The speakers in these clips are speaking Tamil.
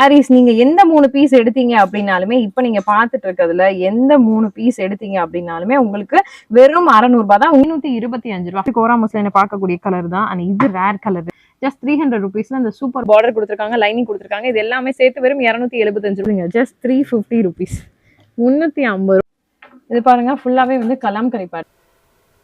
சாரீஸ் நீங்க எந்த மூணு பீஸ் எடுத்தீங்க அப்படின்னாலுமே இப்ப நீங்க பாத்துட்டு இருக்கிறதுல எந்த மூணு பீஸ் எடுத்தீங்க அப்படின்னாலுமே உங்களுக்கு வெறும் அறநூறு ரூபாய் தான் முன்னூத்தி இருபத்தி அஞ்சு ரூபாய். கோரா முஸ்லிம் பார்க்கக்கூடிய கலர் தான் அண்ட் இது rare colour just three hundred ருபீஸ்ல இந்த சூப்பர் பார்டர் கொடுத்துருக்காங்க லைனிங் கொடுத்துருக்காங்க இது எல்லாமே சேர்த்து வெறும் இரநூத்தி எழுபத்தஞ்சு ரூபாய்ங்க. ஜஸ்ட் த்ரீ ஃபிஃப்டி ருபீஸ் முன்னூத்தி ஐம்பது இது பாருங்க ஃபுல்லாவே வந்து கலாம்கரி பேட்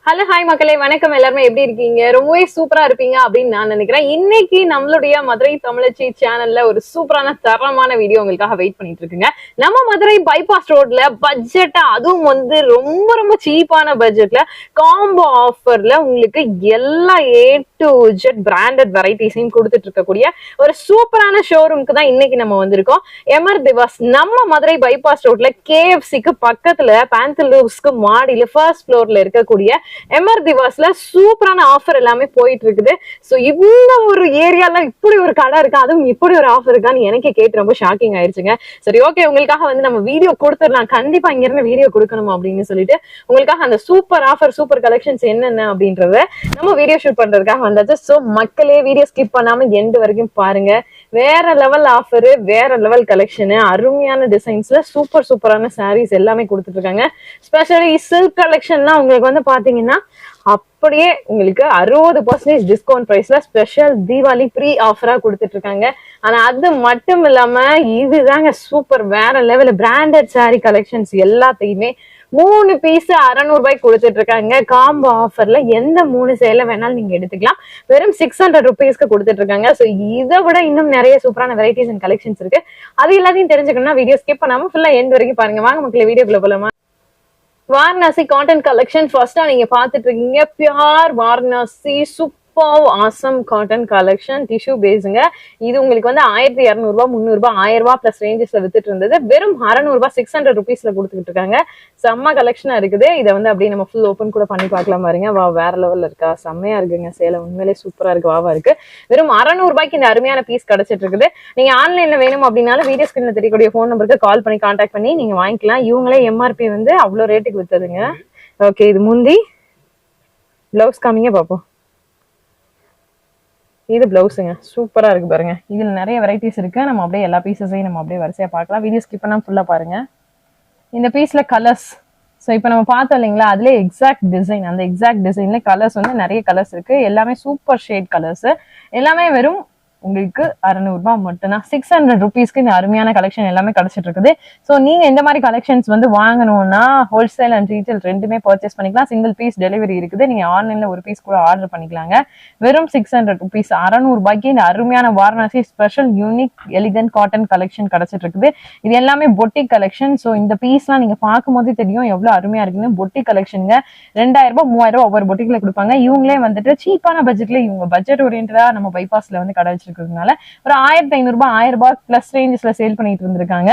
ஹலோ ஹாய் மக்களே. வணக்கம். எல்லாருமே எப்படி இருக்கீங்க? ரொம்பவே சூப்பரா இருப்பீங்க அப்படின்னு நான் நினைக்கிறேன். இன்னைக்கு நம்மளுடைய மதுரை தமிழச்சி சேனல்ல ஒரு சூப்பரான தரமான வீடியோ உங்களுக்காக வெயிட் பண்ணிட்டு இருக்குங்க. நம்ம மதுரை பைபாஸ் ரோட்ல பட்ஜெட்டா அதுவும் வந்து ரொம்ப ரொம்ப சீப்பான பட்ஜெட்ல காம்போ ஆஃபர்ல உங்களுக்கு எல்லா ஏ டு ஜெட் பிராண்டட் வெரைட்டிஸையும் கொடுத்துட்டு இருக்கக்கூடிய ஒரு சூப்பரான ஷோரூம்க்கு தான் இன்னைக்கு நம்ம வந்திருக்கோம். எமர் திவாஸ் நம்ம மதுரை பைபாஸ் ரோட்ல கேஎஃப்சிக்கு பக்கத்துல பேந்தலூஸ்க்கு மாடியில ஃபர்ஸ்ட் ஃப்ளோர்ல இருக்கக்கூடிய எம்ஆர் திவாஸ்ல சூப்பரான ஆஃபர் எல்லாமே போயிட்டு இருக்குது ஸோ இந்த ஒரு ஏரியால இப்படி ஒரு கடை இருக்கா? அதுவும் இப்படி ஒரு ஆஃபர் இருக்கான்னு எனக்கே கேட்டு ரொம்ப ஷாக்கிங் ஆயிடுச்சுங்க சரி ஓகே உங்களுக்காக வந்து நம்ம வீடியோ கொடுத்துடலாம். கண்டிப்பா இங்கிருந்து வீடியோ கொடுக்கணும் அப்படின்னு சொல்லிட்டு உங்களுக்காக அந்த சூப்பர் ஆஃபர் சூப்பர் கலெக்ஷன்ஸ் என்னென்ன அப்படின்றத நம்ம வீடியோ ஷூட் பண்றதுக்காக வந்தாச்சு. ஸோ மக்களே வீடியோ ஸ்கிப் பண்ணாம எண்டு வரைக்கும் பாருங்க. வேற லெவல் ஆஃபரு வேற லெவல் கலெக்ஷனு அருமையான டிசைன்ஸ்ல சூப்பர் சூப்பரான சாரீஸ் எல்லாமே கொடுத்துட்டு இருக்காங்க ஸ்பெஷலி சில்க் கலெக்ஷன்னா உங்களுக்கு வந்து பாத்தீங்கன்னா அப்படியே உங்களுக்கு அறுபது பர்சன்டேஜ் டிஸ்கவுண்ட் பிரைஸ்ல ஸ்பெஷல் தீபாவளி ப்ரீ ஆஃபரா கொடுத்துட்டு இருக்காங்க ஆனா அது மட்டும் இல்லாம இதுதாங்க சூப்பர் வேற லெவல் பிராண்டட் saree கலெக்ஷன்ஸ் எல்லாத்தையுமே மூணு பீஸ் அறநூறு ரூபாய்க்கு கொடுத்துட்டு இருக்காங்க. காம்போ ஆஃபர்ல எந்த மூணு சேலை வேணாலும் நீங்க எடுத்துக்கலாம். வெறும் சிக்ஸ் ஹண்ட்ரட் ருபீஸ்க்கு கொடுத்துட்டு இருக்காங்க. ஸோ இதை விட இன்னும் நிறைய சூப்பரான வெரைட்டிஸ் அண்ட் கலெக்ஷன்ஸ் இருக்கு. அது எல்லாத்தையும் தெரிஞ்சுக்கணும்னா வீடியோ ஸ்கிப் பண்ணாம ஃபுல்லா எண்ட் வரைக்கும் பாருங்க. வாங்க மக்களே வீடியோக்குள்ள போலாமா? வாரணாசி காட்டன் கலெக்ஷன் ஃபர்ஸ்டா நீங்க பாத்துட்டு இருக்கீங்க. Pure Varanasi super awesome cotton collection tissue பேஸுங்க இது உங்களுக்கு வந்து ஆயிரத்தி இரநூறுபா முந்நூறுபா ஆயிரம் ரூபாய் பிளஸ் ரேஞ்சஸ்ல வித்துட்டு இருந்தது. வெறும் அறநூறுபா சிக்ஸ் ஹண்ட்ரட் ருபீஸ்ல கொடுத்துக்கிட்டு இருக்காங்க. செம்ம கலெக்ஷனா இருக்குது. இதை வந்து அப்படியே நம்ம ஃபுல் ஓப்பன் கூட பண்ணி பார்க்கலாம் பாருங்க. வா வேற லெவல்ல இருக்கா. செம்மையா இருக்குங்க சேலை. உண்மையிலே சூப்பரா இருக்கு. வாவா இருக்கு. வெறும் அறநூறு ரூபாய்க்கு இந்த அருமையான பீஸ் கிடைச்சிட்டு இருக்குது. நீங்க ஆன்லைன்ல வேணும் அப்படின்னாலும் வீடியோ ஸ்கிரீன்ல தெரியக்கூடிய ஃபோன் நம்பருக்கு கால் பண்ணி கான்டாக்ட் பண்ணி நீங்க வாங்கிக்கலாம். இவங்களே எம்ஆர்பி வந்து அவ்வளோ ரேட்டுக்கு வித்ததுங்க. ஓகே இது முந்தி. பிளவுஸ் காமிங்க பார்ப்போம் இது பிளவுஸுங்க சூப்பரா இருக்கு பாருங்க. இதுல நிறைய வெரைட்டிஸ் இருக்கு. நம்ம அப்படியே எல்லா பீசஸையும் நம்ம அப்படியே வரிசையா பார்க்கலாம். வீடியோ ஸ்கிப் பண்ணால் ஃபுல்லா பாருங்க. இந்த பீஸ்ல கலர்ஸ் ஸோ இப்போ நம்ம பார்த்தோம் இல்லைங்களா? அதிலே எக்ஸாக்ட் டிசைன் அந்த எக்ஸாக்ட் டிசைன்ல கலர்ஸ் வந்து நிறைய கலர்ஸ் இருக்கு. எல்லாமே சூப்பர் ஷேட் கலர்ஸ் எல்லாமே வெறும் உங்களுக்கு அறநூறுபா மட்டும்தான். சிக்ஸ் ஹண்ட்ரட் ருபீஸ்க்கு இந்த அருமையான கலெக்ஷன் எல்லாமே கிடைச்சிட்டு இருக்குது ஸோ நீங்க இந்த மாதிரி கலெக்ஷன்ஸ் வந்து வாங்கணும்னா ஹோல்சேல் அண்ட் ரீட்டைல் ரெண்டுமே பர்ச்சேஸ் பண்ணிக்கலாம். சிங்கிள் பீஸ் டெலிவரி இருக்குது. நீங்க ஆன்லைன்ல ஒரு பீஸ் கூட ஆர்டர் பண்ணிக்கலாங்க. வெறும் சிக்ஸ் ஹண்ட்ரட் ருபீஸ் அறநூறுபாய்க்கு இந்த அருமையான Varanasi special unique elegant cotton collection கிடைச்சிட்டு இருக்குது இது எல்லாமே பொட்டிக் கலெக்ஷன் ஸோ இந்த பீஸ்லாம் நீங்க பார்க்கும்போது தெரியும் எவ்வளவு அருமையா இருக்குன்னு. பொட்டிக் கலெக்ஷனுங்க ரெண்டாயிரம் ரூபாய் மூவாயிரம் ரூபாய் ஒவ்வொரு பொட்டிக்ல கொடுப்பாங்க. இவங்களே வந்துட்டு சீப்பான பட்ஜெட்ல இவங்க பட்ஜெட் ஓரியன்டா நம்ம பைபாஸ்ல வந்து கடை இருக்கிறதுனால ஒரு ஆயிரத்தி ஐநூறு ரூபாய் ஆயிரம் ரூபாய் பிளஸ் ரேஞ்சஸ்ல சேல் பண்ணிட்டு இருந்திருக்காங்க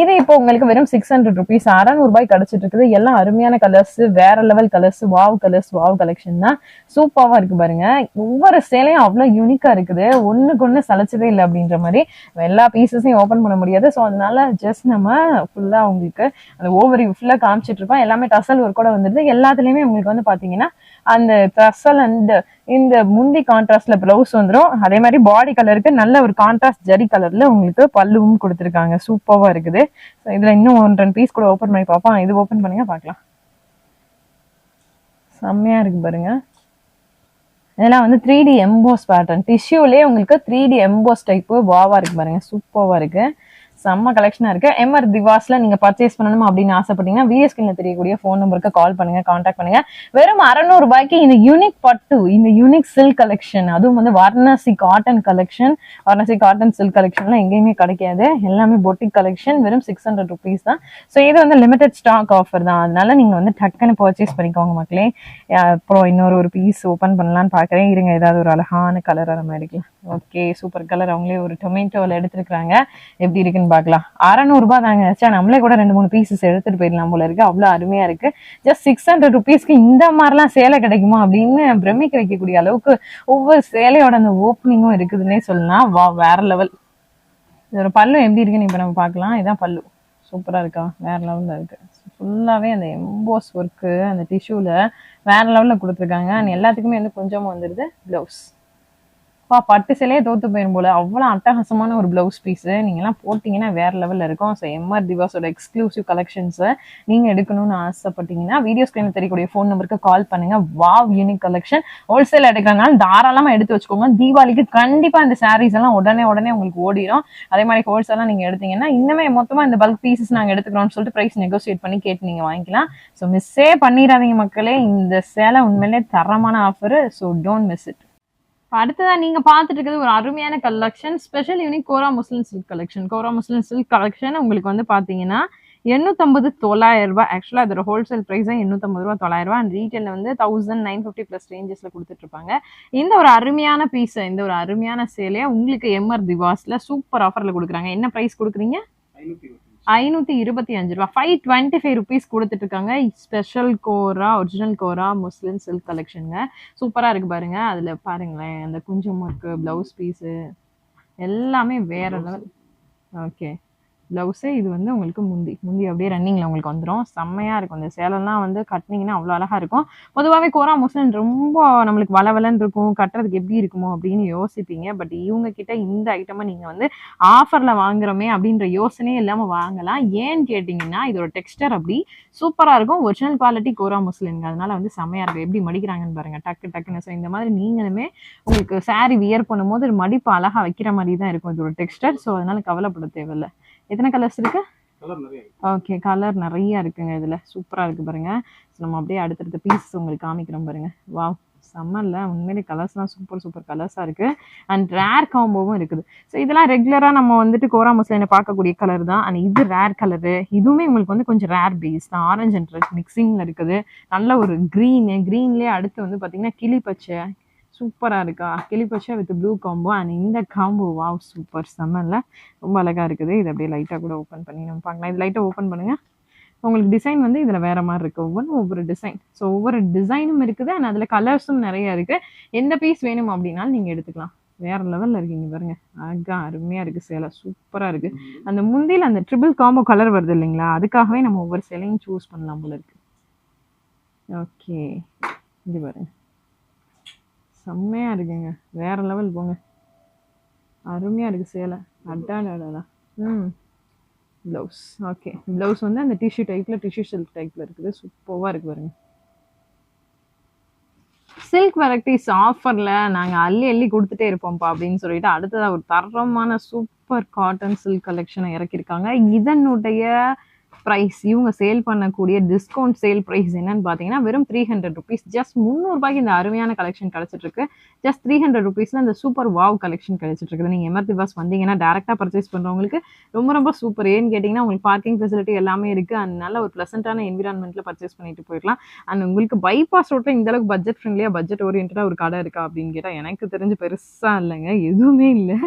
இது இப்போ உங்களுக்கு வெறும் சிக்ஸ் ஹண்ட்ரட் ருபீஸ் அறநூறு ரூபாய் கிடைச்சிட்டு இருக்குது எல்லாம் அருமையான கலர்ஸ் வேற level colours wow colours wow collection தான். சூப்பராவா இருக்கு பாருங்க. ஒவ்வொரு சேலையும் அவ்வளோ யூனிக்கா இருக்குது. ஒன்றுக்கு ஒண்ணு சலைச்சதே இல்லை அப்படின்ற மாதிரி. எல்லா பீசஸையும் ஓப்பன் பண்ண முடியாது. ஸோ அதனால ஜஸ்ட் நம்ம ஃபுல்லாக உங்களுக்கு அந்த ஓவர் ஃபுல்லாக காமிச்சிட்டு இருப்போம் எல்லாமே டசல் ஒர்க்கோட வந்துருது எல்லாத்துலேயுமே உங்களுக்கு வந்து பார்த்தீங்கன்னா அந்த டசல் அண்ட் இந்த முந்தி கான்ட்ராஸ்ட்ல பிளவுஸ் வந்துடும் அதே மாதிரி பாடி கலருக்கு நல்ல ஒரு கான்ட்ராஸ்ட் ஜரி கலர்ல உங்களுக்கு பல்லுவும் கொடுத்துருக்காங்க. சூப்பராக இருக்குது. ஸோ இதுல இன்னும் ஒன் ரெண்டு பீஸ் கூட ஓப்பன் பண்ணி பார்ப்போம். இது ஓப்பன் பண்ணுங்க பார்க்கலாம். செம்மையா இருக்கு பாருங்க. இதெல்லாம் வந்து த்ரீ டி எம்போஸ் பேட்டர்ன் டிஷ்யூலே உங்களுக்கு த்ரீ டி எம்போஸ் டைப்பு வாவா இருக்கு பாருங்க. சூப்பராக இருக்கு. செம்ம கலெக்ஷனா இருக்கு. எம்ஆர் திவாஸ்ல நீங்க பர்ச்சேஸ் பண்ணணும் அப்படின்னு ஆசைப்பட்டீங்கன்னா விஎஸ்கில் தெரியக்கூடிய ஃபோன் நம்பருக்கு கால் பண்ணுங்க காண்டாக்ட் பண்ணுங்க. வெறும் அறநூறுபாய்க்கு இந்த யூனிக் பட்டு இந்த யூனிக் சில்க் கலெக்ஷன் அதுவும் வந்து Varanasi cotton collection Varanasi cotton silk கலெக்ஷன்லாம் எங்கேயுமே கிடைக்காது. எல்லாமே பொட்டிக் கலெக்ஷன் வெறும் சிக்ஸ் ஹண்ட்ரட் ருபீஸ் தான். ஸோ இது வந்து லிமிடெட் ஸ்டாக் ஆஃபர் தான். அதனால நீங்க வந்து டக்குன்னு பர்ச்சேஸ் பண்ணிக்கோங்க மக்களே. அப்புறம் இன்னொரு ஒரு பீஸ் ஓப்பன் பண்ணலான்னு பார்க்குறேன் இருங்க ஏதாவது ஒரு அழகான கலர் அந்த மாதிரி இருக்கலாம். ஓகே சூப்பர் கலர் அவங்களே ஒரு டொமேட்டோவில் எடுத்திருக்காங்க எப்படி இருக்குன்னு பார்க்கலாம். அறநூறுபா தாங்க. சே நம்மளே கூட ரெண்டு மூணு பீசஸ் எடுத்துட்டு போயிடலாம் போல இருக்கு. அவ்வளோ அருமையா இருக்கு. ஜஸ்ட் சிக்ஸ் ஹண்ட்ரட் ருபீஸ்க்கு இந்த மாதிரிலாம் சேலை கிடைக்குமா அப்படின்னு பிரமிக்க வைக்கக்கூடிய அளவுக்கு ஒவ்வொரு சேலையோட அந்த ஓப்பனிங்கும் இருக்குதுன்னே சொல்லலாம். வா வேற லெவல் இதோட பல்லு எப்படி இருக்குன்னு இப்போ நம்ம பார்க்கலாம். இதான் பல்லு. சூப்பரா இருக்கா? வேற லெவல்ல இருக்கு. ஃபுல்லாவே அந்த எம்போஸ் ஒர்க்கு அந்த டிஷ்யூல வேற லெவல்ல கொடுத்துருக்காங்க. அண்ட் எல்லாத்துக்குமே வந்து கொஞ்சமா வந்துருது ப்ளவுஸ் பா பட்டு சிலையே தோத்து போயிடும் போல. அவ்வளோ அட்டகாசமான ஒரு ப்ளவுஸ் பீஸு நீங்கள்லாம் போட்டிங்கன்னா வேற லெவலில் இருக்கும். ஸோ எம்ஆர் திவாஸோட எக்ஸ்க்ளூசிவ் கலெக்ஷன்ஸை நீங்கள் எடுக்கணும்னு ஆசைப்பட்டீங்கன்னா வீடியோ ஸ்க்ரீனில் தெரியக்கூடிய ஃபோன் நம்பருக்கு கால் பண்ணுங்கள் வாவ் யூனிக் கலெக்ஷன் ஹோல்சேல் எடுக்கிறதுனால தாராளமாக எடுத்து வச்சுக்கோங்க. தீபாவளிக்கு கண்டிப்பாக இந்த சாரீஸ் எல்லாம் உடனே உடனே உங்களுக்கு ஓடிடும் அதே மாதிரி ஹோல்சேலாம் நீங்கள் எடுத்தீங்கன்னா இன்னுமே மொத்தமாக இந்த பல்க் பீசஸ் நாங்கள் எடுத்துக்கிறோம்னு சொல்லிட்டு ப்ரைஸ் நெகோசியேட் பண்ணி கேட்டு நீங்கள் வாங்கிக்கலாம். ஸோ மிஸ்ஸே பண்ணிடாதீங்க மக்களே. இந்த சேலை உண்மையிலே தரமான offer so don't miss it அடுத்ததா நீங்க பார்த்துட்டு இருக்கிறது ஒரு அருமையான collection special unique Kora muslin silk collection Kora muslin silk collection உங்களுக்கு வந்து பாத்தீங்கன்னா எண்ணூத்தம்பது தொள்ளாயிரம் ரூபாய். ஆக்சுவலா அதோட ஹோல்சேல் ப்ரைஸ் எண்ணூத்தம்பது ரூபா தொள்ளாயிரம் ரூபாய். அண்ட் ரீட்டைல வந்து தௌசண்ட் நைன் ஃபிஃப்டி ப்ளஸ் ரேஞ்சஸ்ல கொடுத்துட்டு இருப்பாங்க இந்த ஒரு அருமையான பீஸ் இந்த ஒரு அருமையான சேலையை உங்களுக்கு எம்ஆர் திவாஸ்ல சூப்பர் ஆஃபர்ல கொடுக்குறாங்க. என்ன ப்ரைஸ் கொடுக்குறீங்க? ஐநூத்தி இருபத்தி அஞ்சு ரூபா. ஃபைவ் டுவெண்ட்டி ஃபைவ் ருபீஸ் கொடுத்துட்டு இருக்காங்க special Kora original Kora muslin silk கலெக்ஷனுங்க சூப்பரா இருக்கு பாருங்க. அதுல பாருங்களேன். அந்த குஞ்சம் ஒர்க்கு பிளவுஸ் பீஸு எல்லாமே வேற லெவல் ஓகே ப்ளவுஸே இது வந்து உங்களுக்கு முந்தி முந்தி அப்படியே ரன்னிங்கில் உங்களுக்கு வந்துடும் செம்மையாக இருக்கும். இந்த சேலம்லாம் வந்து கட்டினீங்கன்னா அவ்வளோ அழகாக இருக்கும். பொதுவாகவே கோரா முஸ்லிம் ரொம்ப நம்மளுக்கு வளவலன்னு இருக்கும். கட்டுறதுக்கு எப்படி இருக்குமோ அப்படின்னு யோசிப்பீங்க. பட் இவங்க கிட்ட இந்த ஐட்டமை நீங்கள் வந்து ஆஃபரில் வாங்குறோமே அப்படின்ற யோசனையே இல்லாமல் வாங்கலாம். ஏன்னு கேட்டிங்கன்னா இதோட டெக்ஸ்டர் அப்படி சூப்பராக இருக்கும். ஒரிஜினல் குவாலிட்டி கோரா முஸ்லிம்ங்க அதனால வந்து செம்மையாக இருக்கும். எப்படி மடிக்கிறாங்கன்னு பாருங்கள் டக்கு டக்குன்னு. ஸோ இந்த மாதிரி நீங்களுமே உங்களுக்கு சாரி வியர் பண்ணும்போது ஒரு மடிப்பு அழகாக வைக்கிற மாதிரி தான் இருக்கும் இதோட டெக்ஸ்டர் ஸோ அதனால கவலைப்பட தேவையில்லை. எத்தனை கலர்ஸ் இருக்கு. ஓகே கலர் நிறைய இருக்குங்க இதுல. சூப்பரா இருக்கு பாருங்க. நம்ம அப்படியே அடுத்தடுத்த பீசஸ் உங்களுக்கு காமிக்கிறோம் பாருங்க. வாவ் சம்மர்ல உண்மையிலே கலர்ஸ்லாம் சூப்பர் சூப்பர் கலர்ஸா இருக்கு. அண்ட் ரேர் காம்போவும் இருக்குது. ஸோ இதெல்லாம் ரெகுலரா நம்ம வந்துட்டு கோரா முஸ்லினை பார்க்கக்கூடிய கலர் தான். அண்ட் இது ரேர் கலரு இதுவுமே உங்களுக்கு வந்து கொஞ்சம் ரேர் பேஸ் தான். ஆரஞ்சு அண்ட் ரெட் மிக்சிங்ல இருக்குது. நல்ல ஒரு க்ரீனு க்ரீன்லேயே அடுத்து வந்து பார்த்தீங்கன்னா கிளி பச்சை சூப்பராக இருக்கா? கிளிப்பச்சா வித் ப்ளூ காம்போ அண்ட் இந்த காம்போ வா சூப்பர் செம்மல்ல. ரொம்ப அழகாக இருக்குது. இது அப்படியே லைட்டாக கூட ஓப்பன் பண்ணி நம்ம பார்க்கலாம். இது லைட்டாக ஓப்பன் பண்ணுங்கள் உங்களுக்கு டிசைன் வந்து இதில் வேறு மாதிரி இருக்குது ஒவ்வொன்றும் ஒவ்வொரு டிசைன் ஸோ ஒவ்வொரு டிசைனும் இருக்குது அண்ட் அதில் கலர்ஸும் நிறைய இருக்குது எந்த பீஸ் வேணும் அப்படின்னாலும் நீங்கள் எடுத்துக்கலாம். வேற லெவலில் இருக்கீங்க பாருங்க. அழகா அருமையாக இருக்குது சேலை சூப்பராக இருக்குது அந்த முந்தியில் அந்த ட்ரிபிள் காம்போ கலர் வருது இல்லைங்களா? அதுக்காகவே நம்ம ஒவ்வொரு சேலையும் சூஸ் பண்ணலாம் போல இருக்குது ஓகே இது பாருங்க. செம்மையா இருக்குங்க. வேற லெவல் போங்க. அருமையா இருக்கு சேலை. அடாடா ம். ப்ளவுஸ் ஓகே ப்ளவுஸ் வந்து அந்த டிஷ்யூ டைப்ல டிஷ்யூ சில்க் டைப்ல இருக்குது. சூப்பராக இருக்கு பாருங்க. சில்க் வெரைட்டிஸ் ஆஃபர்ல நாங்க அள்ளி அள்ளி கொடுத்துட்டே இருப்போம்ப்பா அப்படின்னு சொல்லிட்டு அடுத்ததாக ஒரு தரமான சூப்பர் காட்டன் சில்க் கலெக்ஷனை இறக்கியிருக்காங்க. இதனுடைய ப்ரைஸ் இவங்க சேல் பண்ணக்கூடிய டிஸ்கவுண்ட் சேல் ப்ரைஸ் என்னன்னு பார்த்தீங்கன்னா வெறும் த்ரீ ஹண்ட்ரட் ருபீஸ் ஜஸ்ட் முந்நூறுபாய்க்கு இந்த அருமையான கலெக்ஷன் கிடச்சிட்ருக்கு ஜஸ்ட் த்ரீ ஹண்ட்ரட் ருபீஸில் இந்த சூப்பர் வாவ் கலெக்ஷன் கிடச்சிட்ருக்குது நீங்கள் எமர்த்தி பஸ் வந்தீங்கன்னா டேரெக்டாக பர்ச்சேஸ் பண்ணுறவங்களுக்கு ரொம்ப ரொம்ப சூப்பர் ஏன்னு கேட்டிங்கன்னா உங்களுக்கு பார்க்கிங் ஃபெசிலிட்டி எல்லாமே இருக்குது அண்ட் நல்ல ஒரு ப்ளசண்ட்டான என்விரான்மெண்ட்டில் பர்ச்சேஸ் பண்ணிட்டு போயிடலாம். அண்ட் உங்களுக்கு பைபாஸ் ரோட்டில் இந்த அளவுக்கு பட்ஜெட் ஃப்ரெண்ட்லியாக பட்ஜெட் ஓரியன்டாக ஒரு கடை இருக்கா அப்படின்னு கேட்டால் எனக்கு தெரிஞ்சு பெருசாக இல்லைங்க. எதுவுமே இல்லை.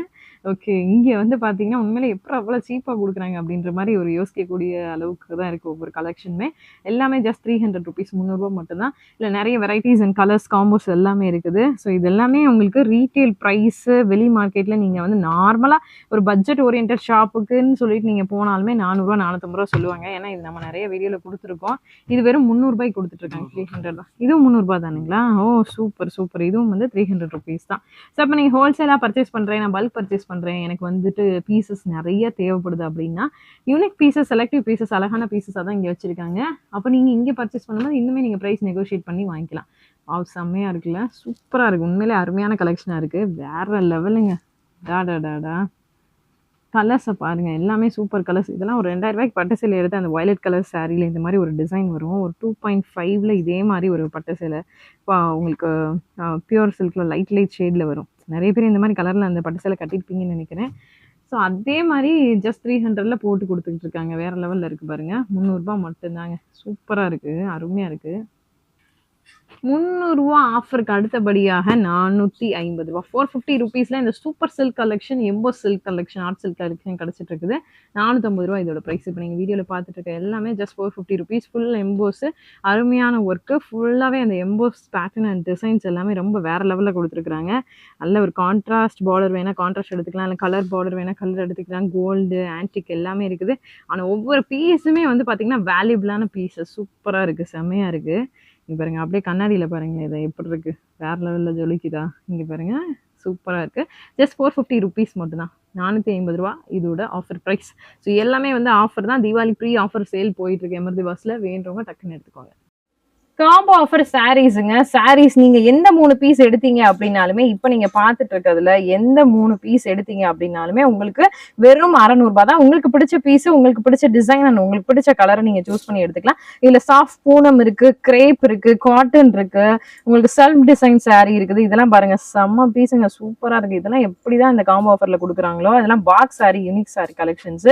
ஓகே இங்கே வந்து பார்த்தீங்கன்னா உண்மையிலே எப்படி அவ்வளோ சீப்பாக கொடுக்குறாங்க அப்படின்ற மாதிரி ஒரு யோசிக்கக்கூடிய அளவுக்கு தான் இருக்குது ஒவ்வொரு கலெக்ஷனுமே எல்லாமே ஜஸ்ட் த்ரீ ஹண்ட்ரட் ருபீஸ் முந்நூறுரூவா மட்டும்தான். இல்லை நிறைய வெரைட்டிஸ் அண்ட் கலர்ஸ் காம்போஸ் எல்லாமே இருக்குது. ஸோ இது எல்லாமே உங்களுக்கு ரீட்டெயில் ப்ரைஸு வெளி மார்க்கெட்டில் நீங்கள் வந்து நார்மலாக ஒரு பட்ஜெட் ஓரியன்ட் ஷாப்புக்குன்னு சொல்லிட்டு நீங்கள் போனாலுமே நானூறுரூவா நானூற்றம்பது ரூபா சொல்லுவாங்க. ஏன்னா இது நம்ம நிறைய வீடியோவில் கொடுத்துருக்கோம். இது வெறும் முந்நூறுபாய்க்கு கொடுத்துட்ருக்காங்க த்ரீ ஹண்ட்ரட் தான். இதுவும் முந்நூறுபா தானுங்களா? ஓ சூப்பர் சூப்பர் இதுவும் வந்து த்ரீ ஹண்ட்ரட் ருபீஸ் தான். ஸோ அப்போ நீங்கள் ஹோல்சேலாக பர்ச்சேஸ் பண்ணுறேன் நான் பல்க் பர்ச்சேஸ் பண்ணுறேன் எனக்கு வந்துட்டு பீசஸ் நிறைய தேவைப்படுது அப்படின்னா யூனிக் பீசஸ் செலக்டிவ் பீசஸ் அழகான பீசஸாக தான் இங்கே வச்சுருக்காங்க. அப்போ நீங்கள் இங்கே பர்ச்சேஸ் பண்ணும்போது இன்னுமே நீங்கள் ப்ரைஸ் நெகோஷியேட் பண்ணி வாங்கிக்கலாம். ஆ செம்மையாக இருக்குல்ல. சூப்பராக இருக்குது உண்மையிலே அருமையான கலெக்ஷனாக இருக்குது வேறு லெவலுங்க டாடா டாடா கலர்ஸை பாருங்கள் எல்லாமே சூப்பர் கலர்ஸ் இதெல்லாம் ஒரு ரெண்டாயிரம் ரூபாய்க்கு பட்டு சேலை எடுத்து அந்த வயலட் கலர் சாரியில் இந்த மாதிரி ஒரு டிசைன் வரும். ஒரு டூ பாயிண்ட் ஃபைவ்ல இதே மாதிரி ஒரு பட்டு சேலை. இப்போ உங்களுக்கு பியூர் சில்கில் லைட் லைட் ஷேடில் வரும். நிறைய பேர் இந்த மாதிரி கலரில் அந்த பட்டு சேலை கட்டியிருப்பீங்கன்னு நினைக்கிறேன். ஸோ அதே மாதிரி ஜஸ்ட் த்ரீ ஹண்ட்ரடில் போட்டு கொடுத்துக்கிட்டு இருக்காங்க. வேறு லெவலில் இருக்குது பாருங்கள் முந்நூறுரூபா மட்டும்தாங்க. சூப்பராக இருக்குது அருமையாக இருக்குது முந்நூறுரூவா ஆஃபருக்கு அடுத்தபடியாக நானூற்றி ஐம்பது ரூபா. ஃபோர் ஃபிஃப்டி ருபீஸில் இந்த super silk collection emboss silk collection art silk collection கிடச்சிட்டு இருக்குது நானூற்றம்பது ரூபா இதோட ப்ரைஸ் இப்போ நீங்கள் வீடியோவில் பார்த்துட்டு இருக்க எல்லாமே just four fifty rupees full emboss அருமையான ஒர்க்கு ஃபுல்லாகவே அந்த எம்போஸ் பேட்டர்ன் அண்ட் டிசைன்ஸ் எல்லாமே ரொம்ப வேற லெவலில் கொடுத்துருக்குறாங்க. நல்ல ஒரு கான்ட்ராஸ்ட் பார்டர் வேணால் கான்ட்ராஸ்ட் எடுத்துக்கலாம். இல்லை கலர் பார்டர் வேணால் கலர் எடுத்துக்கலாம். கோல்டு ஆன்டிக் எல்லாமே இருக்குது. ஆனால் ஒவ்வொரு பீஸுமே வந்து பார்த்தீங்கன்னா வேல்யூபிளான பீஸஸ் சூப்பராக இருக்குது செம்மையாக இருக்குது இங்க பாருங்க அப்படியே கண்ணாடியில் பாருங்களேன் இதை எப்படி இருக்கு? வேற லெவலில் ஜொலிக்குதா? இங்கே பாருங்க சூப்பராக இருக்குது ஜஸ்ட் ஃபோர் ஃபிஃப்டி ருபீஸ் மட்டும்தான். நானூற்றி ஐம்பது ரூபா இதோட ஆஃபர் ப்ரைஸ் ஸோ எல்லாமே வந்து ஆஃபர் தான். தீபாவளி ப்ரீ ஆஃபர் சேல் போயிட்டு இருக்கு. எமர்தி பாஸில் வேண்டவங்க டக்குன்னு எடுத்துக்கோங்க. காம்போ ஆஃபர் சாரீஸுங்க சாரீஸ் நீங்க எந்த மூணு பீஸ் எடுத்தீங்க அப்படின்னாலுமே இப்போ நீங்க பார்த்துட்டு இருக்கிறதுல எந்த மூணு பீஸ் எடுத்தீங்க அப்படின்னாலுமே உங்களுக்கு வெறும் அறநூறுபா தான். உங்களுக்கு பிடிச்ச பீஸ் உங்களுக்கு பிடிச்ச டிசைன் அண்ட் உங்களுக்கு பிடிச்ச கலரை நீங்க சூஸ் பண்ணி எடுத்துக்கலாம். இதுல சாஃப்ட் பூனம் இருக்கு கிரேப் இருக்கு காட்டன் இருக்கு. உங்களுக்கு செல்ஃப் டிசைன் saree இருக்குது. இதெல்லாம் பாருங்க செம்ம பீஸுங்க சூப்பரா இருக்கு. இதெல்லாம் எப்படிதான் இந்த காம்போ ஆஃபர்ல கொடுக்குறாங்களோ அதெல்லாம் box saree unique sari collections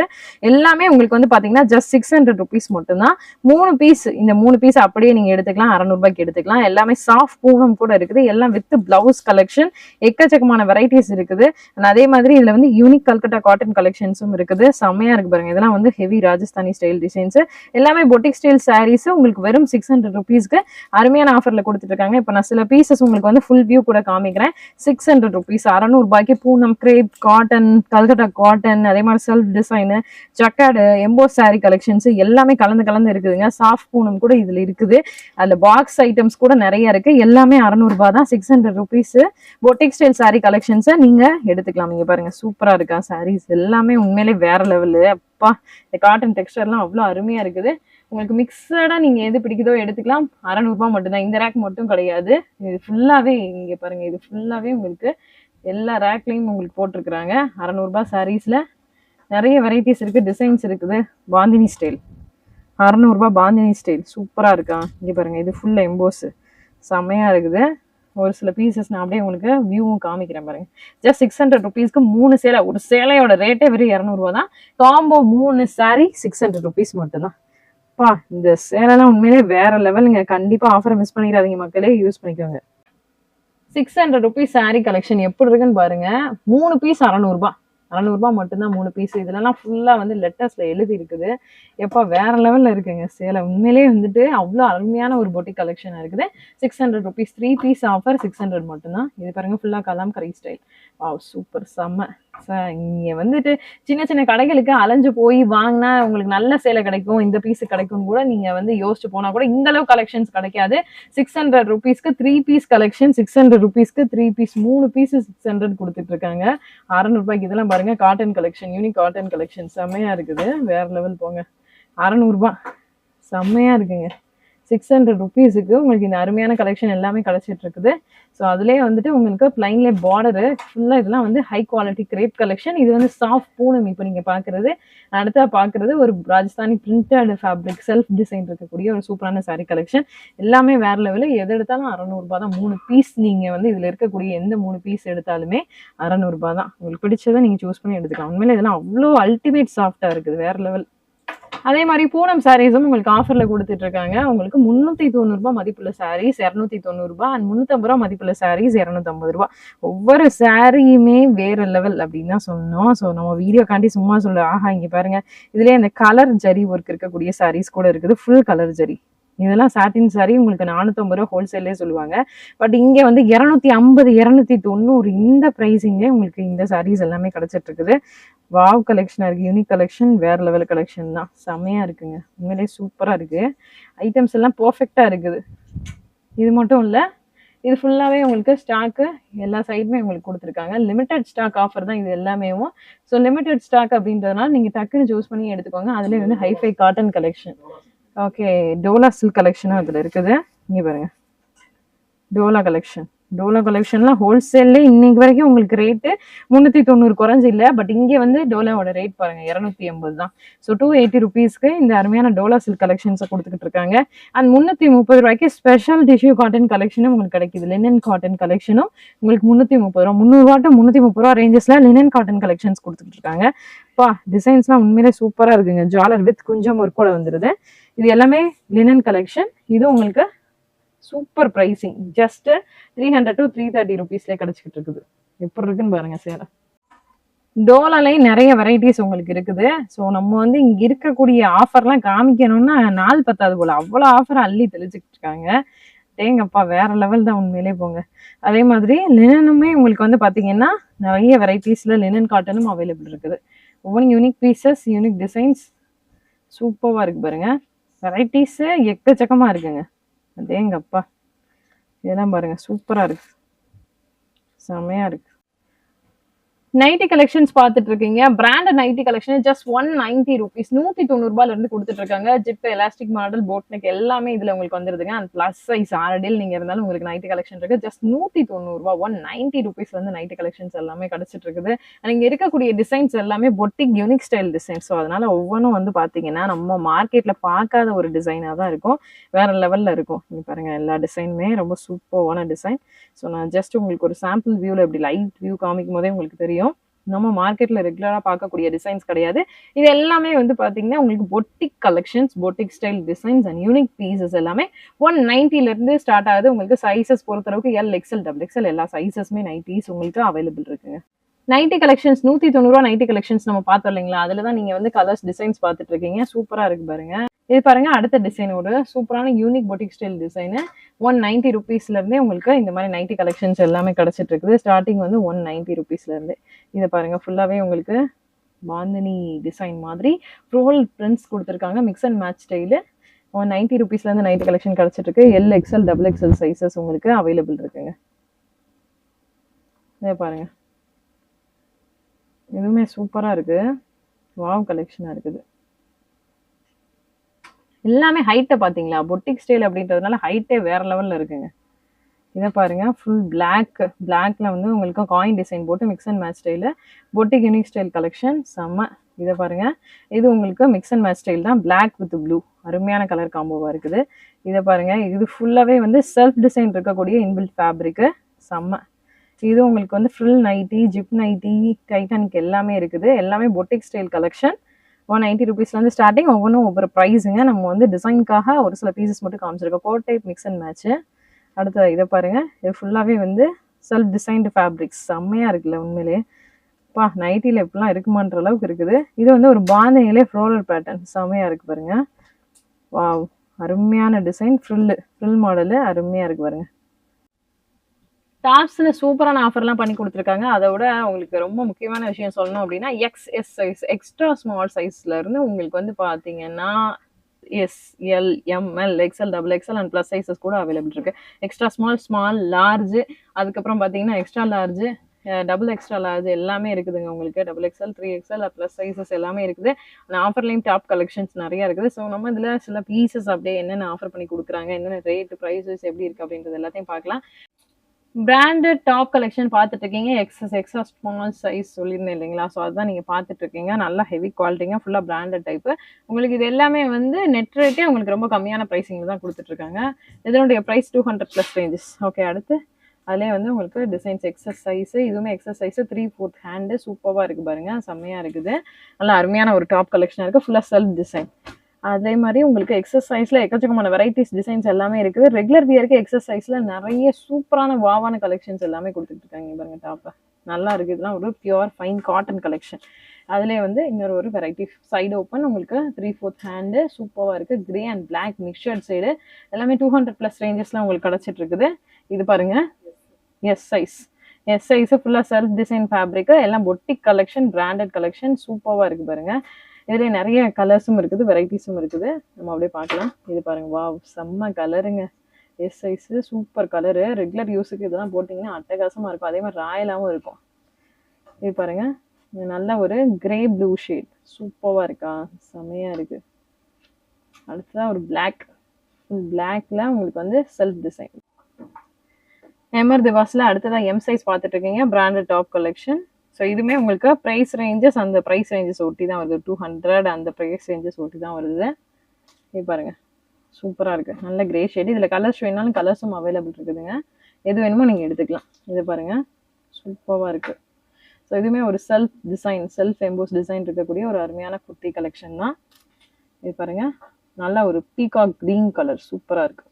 எல்லாமே உங்களுக்கு வந்து பாத்தீங்கன்னா ஜஸ்ட் சிக்ஸ் ஹண்ட்ரட் ருபீஸ் மட்டும்தான். மூணு பீஸ் இந்த மூணு பீஸ் அப்படியே நீங்க எடுத்துக்கலாம். அறநூறுபாய்க்கு எடுத்துக்கலாம். எல்லாமே சாஃப்ட் பூனம் கூட இருக்குது. எல்லாம் வித் பிளவுஸ் கலெக்ஷன் எக்கச்சக்கமான வெரைட்டிஸ் இருக்குது. அண்ட் அதே மாதிரி இதுல வந்து யூனிக் கல்கட்டா காட்டன் கலெக்ஷன்ஸும் இருக்குது. செம்மையா இருக்கு பாருங்க. இதெல்லாம் வந்து ஹெவி ராஜஸ்தானி ஸ்டைல் டிசைன்ஸ் எல்லாமே பொட்டிக் ஸ்டைல் சாரீஸ் உங்களுக்கு வெறும் சிக்ஸ் ஹண்ட்ரட் ருபீஸ்க்கு அருமையான ஆஃபர்ல கொடுத்துட்டு இருக்காங்க. இப்போ நான் சில பீசஸ் உங்களுக்கு வந்து ஃபுல் வியூ கூட காமிக்கிறேன். Six hundred rupees அறநூறுபாய்க்கு Poonam crepe cotton Calcutta cotton அதே மாதிரி self design jacquard எம்போ sari collections எல்லாமே கலந்து கலந்து இருக்குதுங்க. சாஃப்ட் பூனம் கூட இதுல இருக்குது. அதில் பாக்ஸ் ஐட்டம்ஸ் கூட நிறைய இருக்கு. எல்லாமே அறநூறுபா தான். Six hundred rupees boutique style sari கலெக்ஷன்ஸை நீங்கள் எடுத்துக்கலாம். நீங்கள் பாருங்க சூப்பராக இருக்கா? சாரீஸ் எல்லாமே உண்மையிலே வேற லெவலு அப்பா இந்த காட்டன் டெக்ஸ்டர்லாம் அவ்வளோ அருமையாக இருக்குது. உங்களுக்கு மிக்சடாக நீங்கள் எது பிடிக்குதோ எடுத்துக்கலாம். அறநூறுபா மட்டும்தான். இந்த ரேக் மட்டும் கிடையாது. இது ஃபுல்லாகவே இங்கே பாருங்கள் இது ஃபுல்லாகவே உங்களுக்கு எல்லா ரேக்லேயும் உங்களுக்கு போட்டிருக்கிறாங்க. அறநூறுபா சாரீஸில் நிறைய வெரைட்டிஸ் இருக்குது டிசைன்ஸ் இருக்குது. பாந்தினி ஸ்டைல் அறநூறுபா பாந்தினி ஸ்டைல் சூப்பராக இருக்கா? இங்கே பாருங்கள் இது ஃபுல் எம்போஸ் செம்மையாக இருக்குது. ஒரு சில பீசஸ் நான் அப்படியே உங்களுக்கு வியூவும் காமிக்கிறேன் பாருங்க. ஜஸ்ட் சிக்ஸ் ஹண்ட்ரட் ருபீஸ்க்கு மூணு சேலை. ஒரு சேலையோட ரேட்டே வெறும் இரநூறுவா தான். காம்போ மூணு saree சிக்ஸ் ஹண்ட்ரட் ருபீஸ் மட்டும்தான். பா இந்த சேலைலாம் உண்மையிலே வேற லெவலுங்க கண்டிப்பாக ஆஃபரை மிஸ் பண்ணிடாதீங்க மக்களே. யூஸ் பண்ணிக்கோங்க. Six hundred rupees saree collection எப்படி இருக்குன்னு பாருங்க. மூணு பீஸ் அறநூறுபா. அறநூறுபா மட்டும்தான் மூணு பீஸ் இதுலலாம் ஃபுல்லா வந்து லெட்டர்ஸ்ல எழுதி இருக்குது எப்போ வேற லெவல்ல இருக்குங்க. சேலை உண்மையிலேயே வந்துட்டு அவ்வளோ அருமையான ஒரு பொட்டிக் கலெக்ஷன் இருக்குது. Six hundred rupees three piece offer six hundred மட்டும்தான். இது பாருங்க ஃபுல்லா kalamkari style wow super செம்ம. சார் வந்துட்டு சின்ன சின்ன கடைகளுக்கு அலைஞ்சு போய் வாங்கினா உங்களுக்கு நல்ல சேலை கிடைக்கும் இந்த பீஸ் கிடைக்கும் கூட நீங்க வந்து யோசிச்சு போனா கூட இந்த அளவு கலெக்ஷன்ஸ் கிடைக்காது. சிக்ஸ் ஹண்ட்ரட் ருபீஸ்க்கு three piece collection six hundred ருபீஸ்க்கு த்ரீ பீஸ் மூணு பீஸ் சிக்ஸ் ஹண்ட்ரட் கொடுத்துட்டு இருக்காங்க. அறநூறுபாய்க்கு இதெல்லாம் பாருங்க cotton collection unique cotton collection செம்மையா இருக்குது. வேற லெவல் போங்க. அறநூறுபா செம்மையா இருக்குங்க. சிக்ஸ் ஹண்ட்ரட் ருபீஸுக்கு உங்களுக்கு இந்த அருமையான கலெக்ஷன் எல்லாமே கிடைச்சிட்டு இருக்குது ஸோ அதுலேயே வந்துட்டு உங்களுக்கு பிளைன்லே பார்டரு ஃபுல்லாக இதெல்லாம் வந்து ஹை குவாலிட்டி கிரேப் கலெக்ஷன் இது வந்து சாஃப்ட் பூனம் இப்போ நீங்கள் பார்க்குறது அடுத்தா பார்க்குறது ஒரு Rajasthani printed fabric self design இருக்கக்கூடிய ஒரு சூப்பரான சாரீ கலெக்ஷன் எல்லாமே வேற லெவலில் எது எடுத்தாலும் அறநூறுபா தான். மூணு பீஸ் நீங்கள் வந்து இதில் இருக்கக்கூடிய எந்த மூணு பீஸ் எடுத்தாலுமே அறநூறுபா தான். உங்களுக்கு பிடிச்சதை நீங்கள் சூஸ் பண்ணி எடுத்துக்கலாம். உண்மையில இதெல்லாம் அவ்வளோ அல்டிமேட் சாஃப்டாக இருக்குது. வேற லெவல் அதே மாதிரி பூனம் சாரீஸும் உங்களுக்கு ஆஃபரில் கொடுத்துட்டு இருக்காங்க உங்களுக்கு முந்நூற்றி தொண்ணூறுபா மதிப்புள்ள சாரீஸ் இரநூத்தி தொண்ணூறுபா அண்ட் முந்நூற்றம்பது ரூபா மதிப்புள்ள சாரீஸ் இரநூத்தம்பது ரூபா ஒவ்வொரு சாரியுமே வேற லெவல் அப்படின்னு தான் சொன்னோம். ஸோ நம்ம வீடியோ காண்டி சும்மா சொல்ல ஆஹா இங்கே பாருங்க. இதுலயே அந்த கலர் ஜரி ஒர்க் இருக்கக்கூடிய சாரீஸ் கூட இருக்குது. Full colour zari. இதெல்லாம் சாட்டின் சாரி உங்களுக்கு நானூற்றம்பது ரூபா ஹோல்சேல்லே சொல்லுவாங்க. பட் இங்கே வந்து இரநூத்தி ஐம்பது இரநூத்தி தொண்ணூறு இந்த ப்ரைஸிங்லேயே உங்களுக்கு இந்த சாரீஸ் எல்லாமே கிடைச்சிட்டு இருக்குது வாவ் கலெக்ஷனாக இருக்குது யூனிக் கலெக்ஷன் வேற லெவல் கலெக்ஷன் தான். செம்மையாக இருக்குங்க. உண்மையிலேயே சூப்பராக இருக்குது ஐட்டம்ஸ் எல்லாம் பர்ஃபெக்டாக இருக்குது. இது மட்டும் இல்லை இது ஃபுல்லாகவே உங்களுக்கு ஸ்டாக்கு எல்லா சைடுமே உங்களுக்கு கொடுத்துருக்காங்க. லிமிடெட் ஸ்டாக் ஆஃபர் தான் இது எல்லாமேவும். ஸோ லிமிடெட் ஸ்டாக் அப்படின்றதுனால நீங்கள் டக்குன்னு சூஸ் பண்ணி எடுத்துக்கோங்க. அதுலேயே வந்து hi fi cotton collection okay Dola silk கலெக்ஷனும் அதில் இருக்குது. இங்கே பாருங்க. டோலா கலெக்ஷன் டோலா கலெக்ஷன்லாம் ஹோல்சேல்லே இன்னைக்கு வரைக்கும் உங்களுக்கு ரேட்டு முந்நூற்றி தொண்ணூறு குறைஞ்சி இல்லை பட் இங்கே வந்து டோலாவோட ரேட் பாருங்க இரநூத்தி எண்பது தான். ஸோ டூ எயிட்டி ருபீஸ்க்கு இந்த அருமையான டோலா சில்க் கலெக்ஷன்ஸை கொடுத்துக்கிட்டு இருக்காங்க. அண்ட் முந்நூற்றி முப்பது ரூபாய்க்கு ஸ்பெஷல் டிஷ்யூ காட்டன் கலெக்ஷனும் உங்களுக்கு கிடைக்குது. லினன் காட்டன் கலெக்ஷனும் உங்களுக்கு முந்நூற்றி முப்பது ரூபா முந்நூறுவா டு முந்நூற்றி முப்பது ரூபா ரேஞ்சஸில் லினன் காட்டன் கலெக்ஷன்ஸ் கொடுத்துக்கிட்டு இருக்காங்க. பா டிசைன்ஸ்லாம் உண்மையிலே சூப்பராக இருக்குங்க. ஜாலர் வித் குஞ்சம் ஒர்க்கோட வந்துருது. இது எல்லாமே லினன் கலெக்ஷன் இது உங்களுக்கு super pricing just three hundred to three thirty ருபீஸ்லேயே கிடச்சிக்கிட்டு இருக்குது. எப்படி இருக்குன்னு பாருங்க சேலை. டோலாலையும் நிறைய வெரைட்டிஸ் உங்களுக்கு இருக்குது. ஸோ நம்ம வந்து இங்கே இருக்கக்கூடிய ஆஃபர்லாம் காமிக்கணும்னா நாள் பத்தாது போல். அவ்வளோ ஆஃபர் அள்ளி தெளிச்சுக்கிட்டு இருக்காங்க. தேங்கப்பா வேற லெவல் தான் உண்மையிலே போங்க. அதே மாதிரி லினனுமே உங்களுக்கு வந்து பார்த்தீங்கன்னா நிறைய வெரைட்டிஸில் லினன் காட்டனும் அவைலபிள் இருக்குது. ஒவ்வொரு யூனிக் பீசஸ் யூனிக் டிசைன்ஸ் சூப்பராக இருக்கு பாருங்கள் வெரைட்டிஸு எக்கச்சக்கமாக இருக்குங்க. அதேங்கப்பா இதெல்லாம் பாருங்கள் சூப்பராக இருக்குது செம்மையாக இருக்குது நைட்டி கலெக்ஷன்ஸ் பார்த்துட்டு இருக்கீங்க branded nighty collection just one ninety rupees நூத்தி தொண்ணூறு ரூபாயில இருந்து கொடுத்துட்டு இருக்காங்க ஜிப் எலாஸ்டிக் மாடல் போட் எல்லாமே இதுல உங்களுக்கு வந்துருதுங்க. அண்ட் பிளஸ் சைஸ் ஆரடியில் நீங்க இருந்தாலும் உங்களுக்கு நைட்டி கலெக்ஷன் இருக்கு. ஜஸ்ட் நூத்தி தொண்ணூறு ரூபாய் ஒன் நைன்டி ருபீஸ் வந்து நைட்டி கலெக்ஷன்ஸ் எல்லாமே கிடைச்சிட்டு இருக்குது இங்க இருக்கக்கூடிய டிசைன்ஸ் எல்லாமே boutique unique style design so அதனால ஒவ்வொன்றும் வந்து பாத்தீங்கன்னா நம்ம மார்க்கெட்ல பார்க்காத ஒரு டிசைனா தான் இருக்கும். வேற லெவல்ல இருக்கும். நீங்க பாருங்க எல்லா டிசைனுமே ரொம்ப சூப்பரான டிசைன் ஸோ நான் ஜஸ்ட் உங்களுக்கு ஒரு சாம்பிள் வியூல இப்படி லைட் வியூ காமிக்கும் போதே உங்களுக்கு தெரியும். நம்ம மார்க்கெட்ல ரெகுலரா பார்க்கக்கூடிய டிசைன்ஸ் கிடையாது. இது எல்லாமே வந்து பாத்தீங்கன்னா உங்களுக்கு boutique collections boutique style designs and unique pieces எல்லாமே ஒன் நைன்டில இருந்து ஸ்டார்ட் ஆகுது. உங்களுக்கு சைசஸ் பொறுத்தளவுக்கு எல் எக்ஸ்எல் டபுள் எக்ஸ்எல் எல்லா சைசஸுமே நைட்டிஸ் உங்களுக்கு அவைலபிள் இருக்குங்க. நைட்டி கலெக்ஷன்ஸ் நூத்தி தொண்ணூறுவா நைட்டி கலெக்ஷன்ஸ் நம்ம பார்த்தோம் இல்லைங்களா? அதுல தான் நீங்க வந்து கலர்ஸ் டிசைன்ஸ் பார்த்துட்டு இருக்கீங்க. சூப்பரா இருக்கு பாருங்க. இது பாருங்க அடுத்த டிசைன் ஒரு சூப்பரான unique boutique style design one ninety ருபீஸ்ல இருந்தே உங்களுக்கு இந்த மாதிரி நைட்டி கலெக்ஷன்ஸ் எல்லாமே கிடைச்சிட்டு இருக்குது. ஸ்டார்டிங் வந்து ஒன் நைன்டி ருபீஸ்ல இருந்து. இதை பாருங்க ஃபுல்லாவே உங்களுக்கு பாந்தினி டிசைன் மாதிரி ரோல் பிரிண்ட்ஸ் கொடுத்துருக்காங்க. Mix and match style one ninety ருபீஸ்ல இருந்து நைட்டி கலெக்ஷன் கிடைச்சிட்டு இருக்கு. L XL double XL sizes உங்களுக்கு அவைலபிள் இருக்குங்க. இதை பாருங்க. இதுவுமே சூப்பரா இருக்கு. வாவ் கலெக்ஷனா இருக்குது. எல்லாமே ஹைட்டை பார்த்தீங்களா பொட்டிக் ஸ்டைல் அப்படின்றதுனால ஹைட்டே வேற லெவலில் இருக்குங்க. இதை பாருங்க ஃபுல் பிளாக் பிளாக்ல வந்து உங்களுக்கு காயின் டிசைன் போட்டு மிக்ஸ் அண்ட் மேட்ச் ஸ்டைலில் பொட்டிக் யூனிக் ஸ்டைல் கலெக்ஷன் செம்ம. இதை பாருங்க இது உங்களுக்கு மிக்ஸ் அண்ட் மேட்ச் ஸ்டைல் தான். பிளாக் வித் ப்ளூ அருமையான கலர் காம்போவாக இருக்குது. இதை பாருங்க இது ஃபுல்லாகவே வந்து செல்ஃப் டிசைன் இருக்கக்கூடிய இன்பில்ட் ஃபேப்ரிக்கு செம்ம. இது உங்களுக்கு வந்து frill nighty zip nighty Titanic எல்லாமே இருக்குது. எல்லாமே boutique style collection one ninety ருபீஸ்லேருந்து starting ஒவ்வொன்றும் ஒவ்வொரு ப்ரைஸுங்க நம்ம வந்து டிசைனுக்காக ஒரு சில பீசஸ் மட்டும் காமிச்சிருக்கோம். Coat type mix and match அடுத்த இதை பாருங்கள் இது ஃபுல்லாகவே வந்து செல்ஃப் டிசைன்டு ஃபேப்ரிக்ஸ் செம்மையாக இருக்குல்ல உண்மையிலே. பா நைட்டியில் எப்படிலாம் இருக்குமான்ற அளவுக்கு இருக்குது. இது வந்து ஒரு பாந்தினிலே ஃப்ளோரல் பேட்டர்ன் செம்மையாக இருக்குது பாருங்கள் வாவ் அருமையான டிசைன் ஃப்ரில்லு ஃப்ரில் மாடலு அருமையாக இருக்குது பாருங்கள் டாப்ஸ்ல சூப்பரான ஆஃபர்லாம் பண்ணி கொடுத்துருக்காங்க. அதை விட உங்களுக்கு ரொம்ப முக்கியமான விஷயம் சொல்லணும் அப்படின்னா X S size extra small சைஸ்ல இருந்து உங்களுக்கு வந்து பாத்தீங்கன்னா S L M L XL double XL and plus sizes கூட அவைலபிள் இருக்கு. எக்ஸ்ட்ரா ஸ்மால் ஸ்மால் லார்ஜ் அதுக்கப்புறம் பார்த்தீங்கன்னா extra large double extra large எல்லாமே இருக்குதுங்க உங்களுக்கு. Double XL three XL plus sizes எல்லாமே இருக்குது. ஆஃபர்லையும் டாப் கலெக்ஷன்ஸ் நிறைய இருக்குது. ஸோ நம்ம இதில் சில பீசஸ் அப்படியே என்னென்ன ஆஃபர் பண்ணி கொடுக்குறாங்க என்னென்ன ரேட் ப்ரைஸஸ் எப்படி இருக்குது அப்படின்றது எல்லாத்தையும் பார்க்கலாம். பிராண்டட் டாப் கலெக்ஷன் பார்த்துட்டு இருக்கீங்க எக்ஸஸ் எக்ஸா ஸ்மால் சைஸ் சொல்லியிருந்தேன் இல்லைங்களா? ஸோ அதுதான் நீங்கள் பார்த்துட்டு இருக்கீங்க நல்லா ஹெவி குவாலிட்டிங்க ஃபுல்லாக பிராண்டட் டைப்பு உங்களுக்கு இது எல்லாமே வந்து நெட் ரேட்டே உங்களுக்கு ரொம்ப கம்மியான ப்ரைஸிங்கில் தான் கொடுத்துட்ருக்காங்க. இதனுடைய price two hundred plus ranges okay அடுத்து. அதிலே வந்து உங்களுக்கு டிசைன்ஸ் எக்ஸஸ் சைஸு இதுவுமே XS size three fourth hand சூப்பராக இருக்குது பாருங்கள் செம்மையாக இருக்குது. நல்லா அருமையான ஒரு டாப் கலெக்ஷனாக இருக்குது ஃபுல்லாக செல்ஃப் டிசைன் அதே மாதிரி உங்களுக்கு எக்ஸசைஸில் எக்கச்சக்கமான வெரைட்டிஸ் டிசைன்ஸ் எல்லாமே இருக்குது. ரெகுலர் வியருக்கு எக்ஸசைஸில் நிறைய சூப்பரான வாவான கலெக்ஷன்ஸ் எல்லாமே கொடுத்துட்ருக்காங்க பாருங்கள் டாப்பை நல்லா இருக்குது இதெல்லாம் ஒரு பியூர் ஃபைன் காட்டன் கலெக்ஷன் அதுலேயே வந்து இன்னொரு ஒரு வெரைட்டி சைடு ஓப்பன் உங்களுக்கு த்ரீ ஃபோர்த் ஹேண்டு சூப்பராக இருக்குது grey and black mixed side எல்லாமே டூ ஹண்ட்ரட் ப்ளஸ் ரேஞ்சஸ்லாம் உங்களுக்கு கிடச்சிட்டு இருக்குது. இது பாருங்க. எஸ் சைஸ் எஸ் சைஸ் ஃபுல்லாக செல்ஃப் டிசைன் ஃபேப்ரிக்கு எல்லாம் பொட்டிக் கலெக்ஷன் பிராண்டட் கலெக்ஷன் சூப்பராக இருக்குது பாருங்கள் இதில் நிறைய கலர்ஸும் இருக்குது வெரைட்டிஸும் இருக்குது. நம்ம அப்படியே பார்க்கலாம். இது பாருங்கள் வா செம்ம கலருங்க S size super colour regular யூஸுக்கு இதெல்லாம் போட்டிங்கன்னா அட்டகாசமாக இருக்கும். அதே மாதிரி ராயலாகவும் இருக்கும். இது பாருங்கள் நல்ல ஒரு கிரே ப்ளூ ஷேட் சூப்பராக இருக்கா? செம்மையாக இருக்குது அடுத்ததான் ஒரு பிளாக் பிளாக்ல உங்களுக்கு வந்து செல்ஃப் டிசைன் எமர் திவாஸில் அடுத்ததான் எம் சைஸ் பார்த்துட்டு இருக்கீங்க. பிராண்டட் டாப் கலெக்ஷன் ஸோ இதுவுமே உங்களுக்கு ப்ரைஸ் ரேஞ்சஸ் அந்த ப்ரைஸ் ரேஞ்சஸ் ஒட்டி தான் வருது. டூ ஹண்ட்ரட் அந்த ப்ரைஸ் ரேஞ்சஸ் ஒட்டி தான் வருது. இது பாருங்கள் சூப்பராக இருக்குது நல்ல கிரே ஷேட் இதில் கலர்ஸ் வேணாலும் கலர்ஸும் அவைலபிள் இருக்குதுங்க. எது வேணுமோ நீங்கள் எடுத்துக்கலாம். இது பாருங்கள் சூப்பராக இருக்குது ஸோ இதுவுமே ஒரு self design self emboss design இருக்கக்கூடிய ஒரு அருமையான குர்த்தி கலெக்ஷன் தான். இது பாருங்கள் நல்லா ஒரு பீகாக் க்ரீன் கலர் சூப்பராக இருக்குது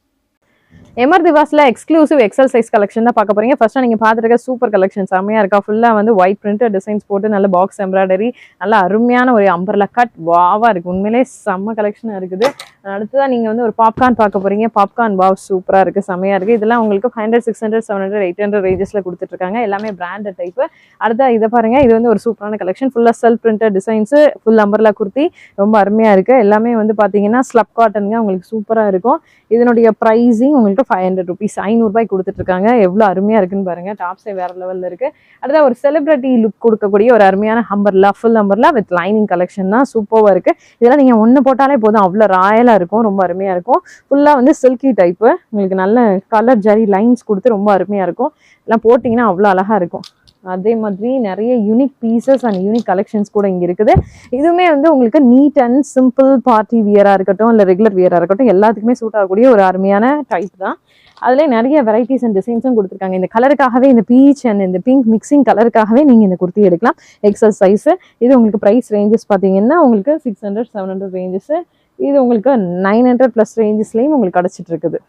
எமர் திவாஸில் எக்ஸ்க்ளூசிவ் எக்ஸல் சைஸ் கலெக்ஷன் தான் பார்க்க போறீங்க. ஃபர்ஸ்ட் நீங்கள் பார்த்துருக்க சூப்பர் கலெக்ஷன் செம்மையாக இருக்கா? ஃபுல்லாக வந்து ஒயிட் பிரிண்ட் டிசைன்ஸ் போட்டு நல்ல பாக்ஸ் எம்ப்ராய்டரி நல்ல அருமையான ஒரு அம்பர்லா கட் வாவா இருக்கு. உண்மையிலே செம்ம கலெக்ஷனாக இருக்குது. அடுத்ததான் நீங்கள் வந்து ஒரு பாப்கார்ன் பார்க்க போறீங்க. பாப்கார்ன் வாவ் சூப்பராக இருக்கு. செம்மையாக இருக்கு. இதெல்லாம் உங்களுக்கு five hundred six hundred seven hundred eight hundred ரேஞ்சஸில் கொடுத்துட்ருக்காங்க. எல்லாமே பிராண்டட் டைப் அடுத்த இதை பாருங்க. இது வந்து ஒரு சூப்பரான கலெக்ஷன் ஃபுல்லாக self printed designs full umbrella kurti ரொம்ப அருமையாக இருக்கு. எல்லாமே வந்து பார்த்தீங்கன்னா ஸ்லப் காட்டனுங்க உங்களுக்கு சூப்பராக இருக்கும். இதனுடைய ப்ரைஸிங் உங்களுக்கு ஃபைவ் ஹண்ட்ரட் ருபீஸ் ஐநூறுபாய் கொடுத்துட்ருக்காங்க. எவ்வளோ அருமையாக இருக்குன்னு பாருங்கள் டாப்ஸே வேறு லெவலில் இருக்குது அடுத்த ஒரு செலிப்ரிட்டி லுக் கொடுக்கக்கூடிய ஒரு அருமையான umbrella full umbrella with lining collection தான் சூப்பராக இருக்குது இதெல்லாம் நீங்கள் ஒன்று போட்டாலே போதும். அவ்வளோ ராயலாக இருக்கும். ரொம்ப அருமையாக இருக்கும். ஃபுல்லாக வந்து சில்கி டைப்பு உங்களுக்கு நல்ல கலர் ஜரி லைன்ஸ் கொடுத்து ரொம்ப அருமையாக இருக்கும். எல்லாம் போட்டிங்கன்னா அவ்வளோ அழகாக இருக்கும். அதே மாதிரி நிறைய unique pieces and unique collections கூட இங்கே இருக்குது. இதுவுமே வந்து உங்களுக்கு நீட் அண்ட் சிம்பிள் பார்ட்டி வியராக இருக்கட்டும் இல்லை ரெகுலர் வியராக இருக்கட்டும் எல்லாத்துக்குமே சூட் ஆகக்கூடிய ஒரு அருமையான டைப் தான். அதுலேயே நிறைய வெரைட்டிஸ் அண்ட் டிசைன்ஸும் கொடுத்துருக்காங்க. இந்த கலருக்காகவே இந்த பீச் அண்ட் இந்த பிங்க் மிக்சிங் கலருக்காகவே நீங்கள் இந்த குர்த்தி எடுக்கலாம். எக்ஸல் சைஸு இது உங்களுக்கு ப்ரைஸ் ரேஞ்சஸ் பார்த்தீங்கன்னா உங்களுக்கு six hundred seven hundred ranges இது உங்களுக்கு நைன் ஹண்ட்ரட் ப்ளஸ் ரேஞ்சஸ்லேயும் உங்களுக்கு கிடச்சிட்டு இருக்குது.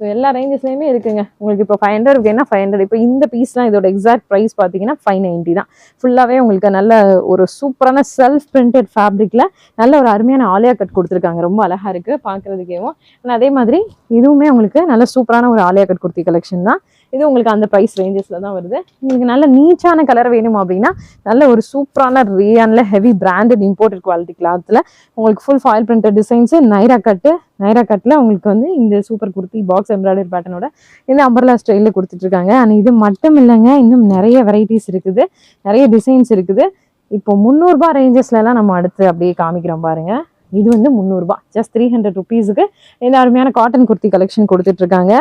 ஸோ எல்லா ரேஞ்சஸ்லையுமே இருக்குங்க. உங்களுக்கு இப்போ ஃபைவ் ஹண்ட்ரட் வேணா ஃபைவ் ஹண்ட்ரட் இப்போ இந்த பீஸ்லாம் இதோட எக்ஸாக்ட் ப்ரைஸ் பார்த்தீங்கன்னா ஃபைவ் நைன்ட்டி தான். ஃபுல்லாகவே உங்களுக்கு நல்ல ஒரு சூப்பரான செல்ஃப் பிரிண்டட் ஃபேப்ரிக்கில் நல்ல ஒரு அருமையான ஆலியா கட் கொடுத்துருக்காங்க. ரொம்ப அழகாக இருக்குது பார்க்குறதுக்கேவும் ஆனால் அதே மாதிரி இதுவுமே உங்களுக்கு நல்ல சூப்பரான ஒரு ஆலியா கட் குர்த்தி கலெக்ஷன் தான். இது உங்களுக்கு அந்த ப்ரைஸ் ரேஞ்சஸில் தான் வருது. உங்களுக்கு நல்ல நீச்சான கலர் வேணும் அப்படின்னா நல்ல ஒரு சூப்பரான ரேயானில் ஹெவி பிராண்டட் இம்போர்ட்டட் குவாலிட்டி கிளாத்தில் உங்களுக்கு full foil printed designs Naira cut Naira கட்டில் உங்களுக்கு வந்து இந்த சூப்பர் குர்த்தி பாக்ஸ் எம்ப்ராய்டரி பேட்டர்னோட இந்த அம்பர்லா ஸ்டைலில் கொடுத்துட்ருக்காங்க ஆனால் இது மட்டும் இல்லைங்க இன்னும் நிறைய வெரைட்டிஸ் இருக்குது. நிறைய டிசைன்ஸ் இருக்குது. இப்போ முந்நூறுபா ரேஞ்சஸ்லலாம் நம்ம அடுத்து அப்படியே காமிக்கிறோம் பாருங்கள் இது வந்து முந்நூறுரூபா ஜஸ்ட் த்ரீ ஹண்ட்ரட் ருபீஸுக்கு இந்த அருமையான காட்டன் குர்த்தி கலெக்ஷன் கொடுத்துட்ருக்காங்க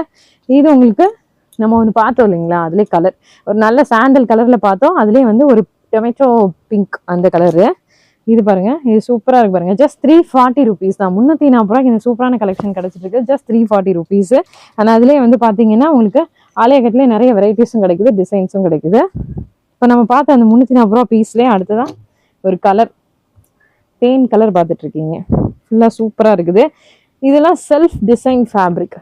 இது உங்களுக்கு நம்ம ஒன்று பார்த்தோம் இல்லைங்களா? அதுலேயே கலர் ஒரு நல்ல சாண்டல் கலரில் பார்த்தோம். அதுலேயே வந்து ஒரு டொமேட்டோ பிங்க் அந்த கலரு இது பாருங்க. இது சூப்பராக இருக்கு பாருங்க. ஜஸ்ட் த்ரீ ஃபார்ட்டி ருபீஸ் தான். முந்நூற்றி நாற்பது ரூபாய்க்கு இந்த சூப்பரான கலெக்ஷன் கிடச்சிட்டு இருக்கு ஜஸ்ட் த்ரீ ஃபார்ட்டி ருபீஸ் ஆனால் அதுலேயே வந்து பார்த்தீங்கன்னா உங்களுக்கு ஆலயக்கட்டிலே நிறைய வெரைட்டிஸும் கிடைக்குது டிசைன்ஸும் கிடைக்குது. இப்போ நம்ம பார்த்த அந்த முந்நூற்றி நாற்பது ரூபா பீஸ்லேயே அடுத்ததான் ஒரு கலர் தேன் கலர் பார்த்துட்ருக்கீங்க ஃபுல்லாக சூப்பராக இருக்குது. இதெல்லாம் செல்ஃப் டிசைன் ஃபேப்ரிக்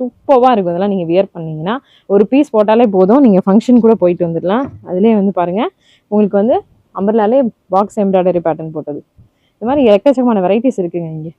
சூப்பராக இருக்கும் அதெல்லாம் நீங்கள் வியர் பண்ணிங்கன்னா ஒரு பீஸ் போட்டாலே போதும். நீங்கள் ஃபங்க்ஷன் கூட போயிட்டு வந்துடலாம். அதுலேயே வந்து பாருங்கள் உங்களுக்கு வந்து அம்பர்லாலே பாக்ஸ் எம்ப்ராய்டரி பேட்டர்ன் போட்டது. இந்த மாதிரி எக்கச்சக்கமான வெரைட்டிஸ் இருக்குங்க இங்கே.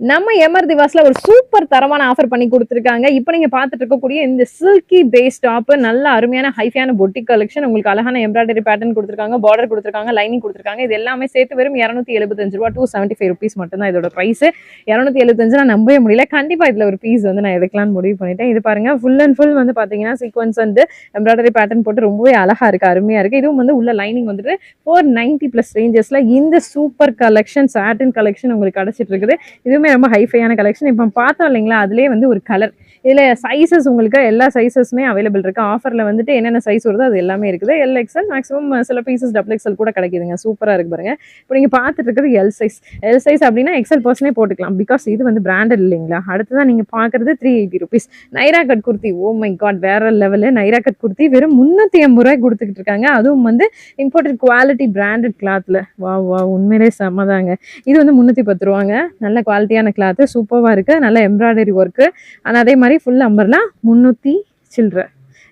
நம்ம எமர் திவாஸ்ல ஒரு சூப்பர் தரமான ஆஃபர் பண்ணி கொடுத்துருக்காங்க. இப்போ நீங்க பார்த்துட்டு இருக்கக்கூடிய இந்த சில்கி பேஸ் டாப் நல்ல அருமையான ஹைஃபியான பொட்டிக் கலெக்ஷன் உங்களுக்கு அழகான எம்ப்ராய்டரி பேட்டர்ன் கொடுத்துருக்காங்க பார்டர் கொடுத்துருக்காங்க லைனிங் கொடுத்துருக்காங்க. இது எல்லாமே சேர்த்து வெறும் இரநூத்தி எழுபத்தஞ்சு ரூபா டூ செவன்ட்டி ஃபைவ் ருபீஸ் மட்டும் தான் இதோட பிரைஸ் இரநூத்தி எழுபத்தஞ்சு நான் நம்பவே முடியல. கண்டிப்பா இதுல ஒரு பீஸ் வந்து நான் எடுக்கலாம்னு முடிவு பண்ணிட்டேன். இது பாருங்க ஃபுல் அண்ட் ஃபுல் வந்து பாத்தீங்கன்னா சீக்வன்ஸ் வந்து எம்ப்ராய்டரி பேட்டர்ன் போட்டு ரொம்பவே அழகா இருக்கு அருமையா இருக்கு. இதுவும் வந்து உள்ள லைனிங் வந்துட்டு ஃபோர் நைன்டி பிளஸ் ரேஞ்சஸ்ல இந்த சூப்பர் கலெக்ஷன் சாட்டின் கலெக்ஷன் உங்களுக்கு கிடைச்சிட்டு இருக்குது. இதுவுமே ரொம்ப ஹைஃபையான கலெக்ஷன் இப்போ பார்த்தோம் இல்லைங்களா அதுலேயே வந்து ஒரு கலர் இதில் சைஸஸ் உங்களுக்கு எல்லா சைஸஸுமே அவைலபிள் இருக்கு. ஆஃபரில் வந்துட்டு என்னென்ன சைஸ் வருதோ அது எல்லாமே இருக்குது. எல் எக்ஸல் மேக்ஸிமம் சில பீசஸ் டபுள் எக்ஸல் கூட கிடைக்குதுங்க. சூப்பராக இருக்கு பாருங்க. இப்போ நீங்கள் பார்த்துட்டு இருக்கிறது எல் சைஸ் எல் சைஸ் அப்படின்னா எக்ஸல் பர்சனே போட்டுக்கலாம். பிகாஸ் இது வந்து பிராண்டட் இல்லைங்களா? அடுத்ததான் நீங்கள் பார்க்குறது three eighty rupees Naira cut kurti oh my god வேற லெவலு நைரா கட் குர்த்தி வெறும் முந்நூற்றி எண்பது ரூபாய் கொடுத்துக்கிட்டு இருக்காங்க. அதுவும் வந்து இம்போர்ட்டட் குவாலிட்டி பிராண்டட் கிளாத்தில் வா வா உண்மையிலே செம்மதாங்க. இது வந்து முந்நூற்றி பத்து ரூபாங்க. நல்ல குவாலிட்டியான கிளாத்து சூப்பராக இருக்குது நல்ல எம்ப்ராய்டரி ஒர்க்கு ஆனால் அதே மாதிரி ஃபுல் அம்பர்லாம் முந்நூற்றி சில்லற.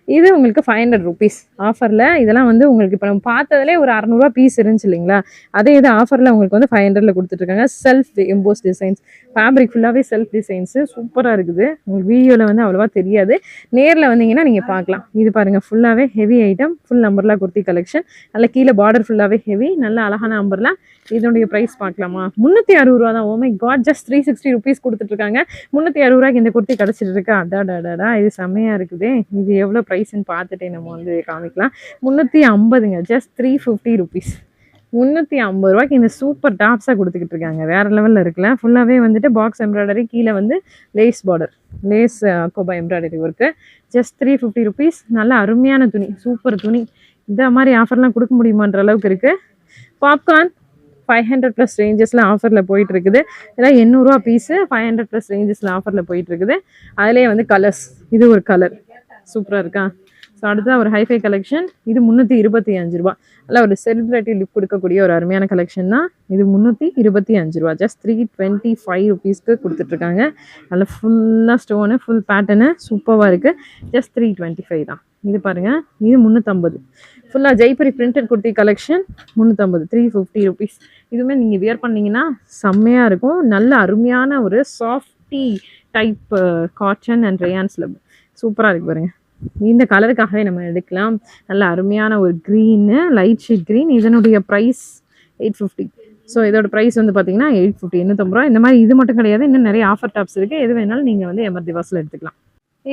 இது உங்களுக்கு ஃபைவ் ஹண்ட்ரட் ருபீஸ் ஆஃபரில் இதெல்லாம் வந்து உங்களுக்கு இப்போ நம்ம பார்த்ததுலே ஒரு அறநூறுவா பீஸ் இருந்துச்சு இல்லைங்களா? அதே இது ஆஃபரில் உங்களுக்கு வந்து ஃபைவ் ஹண்ட்ரட்ல கொடுத்துட்ருக்காங்க செல்ஃப் எம்போஸ் டிசைன்ஸ் ஃபேப்ரிக் ஃபுல்லாகவே செல்ஃப் டிசைன்ஸு சூப்பராக இருக்குது. உங்களுக்கு வீடியோவில் வந்து அவ்வளோவா தெரியாது. நேரில் வந்தீங்கன்னா நீங்கள் பார்க்கலாம். இது பாருங்கள் ஃபுல்லாகவே ஹெவி ஐட்டம் ஃபுல் நம்பர்லாம் குர்த்தி கலெக்ஷன் நல்லா கீழே பார்டர் ஃபுல்லாகவே ஹெவி நல்ல அழகான நம்பர்லாம் இதனுடைய ப்ரைஸ் பார்க்கலாமா? முந்நூற்றி அறுபது ரூபா தான் oh my oh god just three sixty rupees கொடுத்துட்ருக்காங்க முந்நூற்றி அறுபது ரூபாய்க்கு இந்த குர்த்தி கிடச்சிட்டு இருக்கு? அடாடாடாடா இது செம்மையாக இருக்குது. இது எவ்வளோ ப்ரைஸ்ன்னு பார்த்துட்டு நம்ம வந்து காமிக்கலாம். முந்நூற்றி ஐம்பதுங்க ஜஸ்ட் த்ரீ ஃபிஃப்டி ருபீஸ் முந்நூற்றி ஐம்பது ரூபாய்க்கு இந்த சூப்பர் டாப்ஸாக கொடுத்துக்கிட்டு இருக்காங்க. வேறு லெவலில் இருக்குல்ல. ஃபுல்லாகவே வந்துட்டு பாக்ஸ் எம்ப்ராய்டரி கீழே வந்து lace border lace gota embroidery work just three fifty rupees நல்ல அருமையான துணி சூப்பர் துணி. இந்த மாதிரி ஆஃபர்லாம் கொடுக்க முடியுமான்ற அளவுக்கு இருக்குது பாப்கார்ன் ஃபைவ் ஹண்ட்ரட் ப்ளஸ் ரேஞ்சஸில் ஆஃபரில் போயிட்டு இருக்குது இதெல்லாம் எண்ணூறுரூவா பீஸு ஃபைவ் ஹண்ட்ரட் ப்ளஸ் ரேஞ்சஸில் ஆஃபரில் போயிட்டு இருக்குது அதுலேயே வந்து கலர்ஸ் இது ஒரு கலர் சூப்பராக இருக்கா? ஸோ அடுத்து ஒரு ஹைஃபை கலெக்ஷன் இது முந்நூற்றி இருபத்தி அஞ்சு ரூபா. நல்ல ஒரு செலிப்ரிட்டி லுக் கொடுக்கக்கூடிய ஒரு அருமையான கலெக்ஷன் தான். இது முந்நூற்றி இருபத்தி அஞ்சு ரூபா. ஜஸ்ட் த்ரீ டுவெண்ட்டி ஃபைவ் ருபீஸ்க்கு கொடுத்துட்ருக்காங்க. அதில் ஃபுல்லாக ஸ்டோனு ஃபுல் பேட்டர்னு சூப்பராக இருக்குது ஜஸ்ட் த்ரீ டுவெண்ட்டி ஃபைவ் தான். இது பாருங்கள் இது முந்நூற்றம்பது ஃபுல்லாக ஜெய்பரி பிரிண்டட் குர்த்தி கலெக்ஷன் முந்நூற்றம்பது த்ரீ ஃபிஃப்டி ருபீஸ் இதுவுமே நீங்கள் வியர் பண்ணிங்கன்னா செம்மையாக இருக்கும். நல்ல அருமையான ஒரு சாஃப்டி டைப் காட்டன் அண்ட் ரேயான்ஸில் சூப்பராக இருக்கு பாருங்க. இந்த கலருக்காகவே நம்ம எடுக்கலாம். நல்ல அருமையான ஒரு க்ரீனு லைட் ஷீட் க்ரீன் இதனுடைய ப்ரைஸ் எயிட் ஃபிஃப்டி ஸோ இதோட ப்ரைஸ் வந்து பார்த்தீங்கன்னா எயிட் ஃபிஃப்டி எண்ணூற்றம்பது ரூபா இந்த மாதிரி இது மட்டும் கிடையாது. இன்னும் நிறைய ஆஃபர் டாப்ஸ் இருக்குது எது வேணாலும் நீங்கள் வந்து எமர் திவாஸில் எடுத்துக்கலாம்.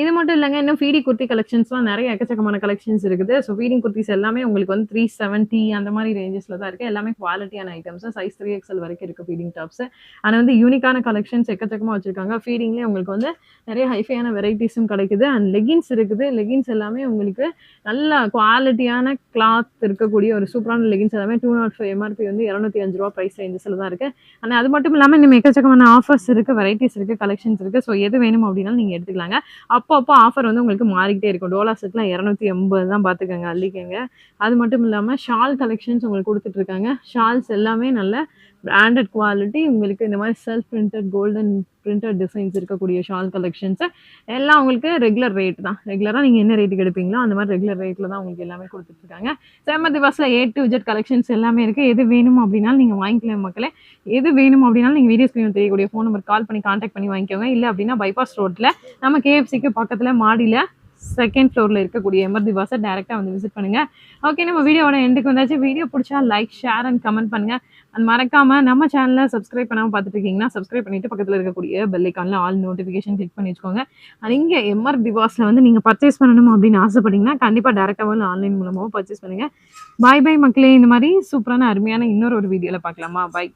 இது மட்டும் இல்லைங்க இன்னும் ஃபீடி குர்த்தி கலெக்ஷன்ஸ்லாம் நிறைய எக்கச்சக்கமான கலெக்ஷன்ஸ் இருக்குது. ஸோ ஃபீடிங் குர்த்திஸ் எல்லாமே உங்களுக்கு வந்து த்ரீ செவன்ட்டி அந்த மாதிரி ரேஞ்சஸில் தான் இருக்குது எல்லாமே குவாலிட்டியான ஐட்டம்ஸ் சைஸ் த்ரீ எக்ஸல் வரைக்கும் இருக்குது ஃபீடிங் டாப்ஸ் ஆனால் வந்து யூனிக்கான கலெக்ஷன்ஸ் எக்கச்சக்கமாக வச்சுருக்காங்க. ஃபீடிங்லேயே உங்களுக்கு வந்து நிறைய ஹைஃபையான வெரைட்டிஸும் கிடைக்குது. அண்ட் லெகின்ஸ் இருக்குது. லெகின்ஸ் எல்லாமே உங்களுக்கு நல்ல குவாலிட்டியான கிளாத் இருக்கக்கூடிய ஒரு சூப்பரான லெகின்ஸ் எல்லாமே டூ நாட் ஃபைவ் எம்ஆர்பி வந்து இரநூத்தி அஞ்சு ரூபா ப்ரைஸ் ரேஞ்சஸில் தான் இருக்குது ஆனால் அது மட்டும் இல்லாமல் இன்னும் எக்கச்சக்கமான ஆஃபர்ஸ் இருக்குது வெரைட்டிஸ் இருக்குது கலெக்ஷன்ஸ் இருக்குது ஸோ எது வேணும் அப்படின்னாலும் நீங்கள் எடுத்துக்கலாங்க. அப்போ அப்போ ஆஃபர் வந்து உங்களுக்கு மாறிக்கிட்டே இருக்கும். டோலா செட்லாம் இரநூத்தி எண்பது தான் பார்த்துக்கோங்க அள்ளிக்கங்க. அது மட்டும் இல்லாமல் ஷால் கலெக்ஷன்ஸ் உங்களுக்கு கொடுத்துட்ருக்காங்க ஷால்ஸ் எல்லாமே நல்ல பிராண்டட் குவாலிட்டி உங்களுக்கு இந்த மாதிரி self printed golden printed designs இருக்கக்கூடிய ஷால் கலெக்ஷன்ஸு எல்லாம் உங்களுக்கு ரெகுலர் ரேட் தான். ரெகுலராக நீங்கள் என்ன ரேட்டுக்கு எடுப்பீங்களோ அந்த மாதிரி ரெகுலர் ரேட்டில் தான் உங்களுக்கு எல்லாமே கொடுத்துட்ருக்காங்க. செம்ம திவாஸில் ஏ டு ஜெட் கலெக்ஷன்ஸ் எல்லாமே இருக்குது எது வேணும் அப்படின்னாலும் நீங்கள் வாங்கிக்கலாம் மக்களே. எது வேணும் அப்படின்னாலும் நீங்கள் வீடியோ ஸ்க்ரீன் தெரியக்கூடிய ஃபோன் நம்பர் கால் பண்ணி காண்டாக்ட் பண்ணி வாங்கிக்கோங்க. இல்லை அப்படின்னா பைபாஸ் ரோட்டில் நம்ம கேஎஃப்சிக்கு பக்கத்தில் மாடியில் செகண்ட் ஃப்ளோரில் இருக்கக்கூடிய எமர் திவாஸை டேரெக்டாக வந்து விசிட் பண்ணுங்கள் ஓகே நம்ம வீடியோவோட எண்டுக்கு வந்தாச்சு. வீடியோ பிடிச்சா லைக் ஷேர் அண்ட் கமெண்ட் பண்ணுங்கள் அண்ட் மறக்காமல் நம்ம சேனலை சப்ஸ்கிரைப் பண்ணாமல் பார்த்துட்டு இருக்கீங்கன்னா சப்ஸ்கிரைப் பண்ணிட்டு பக்கத்தில் இருக்கக்கூடிய பெல்லைக்கானில் ஆல் நோட்டிஃபிகேஷன் கிளிக் பண்ணி வச்சுக்கோங்க. அது இங்கே எம்ஆர் டிவாஸில் வந்து நீங்கள் பர்ச்சேஸ் பண்ணணும் அப்படின்னு ஆசைப்பட்டீங்கன்னா கண்டிப்பாக டேரெக்டாகவும் ஆன்லைன் மூலமாகவும் பர்ச்சேஸ் பண்ணுங்கள் பாய் பாய் மக்களே. இந்த மாதிரி சூப்பரான அருமையான இன்னொரு ஒரு வீடியோவில் பார்க்கலாமா? பாய்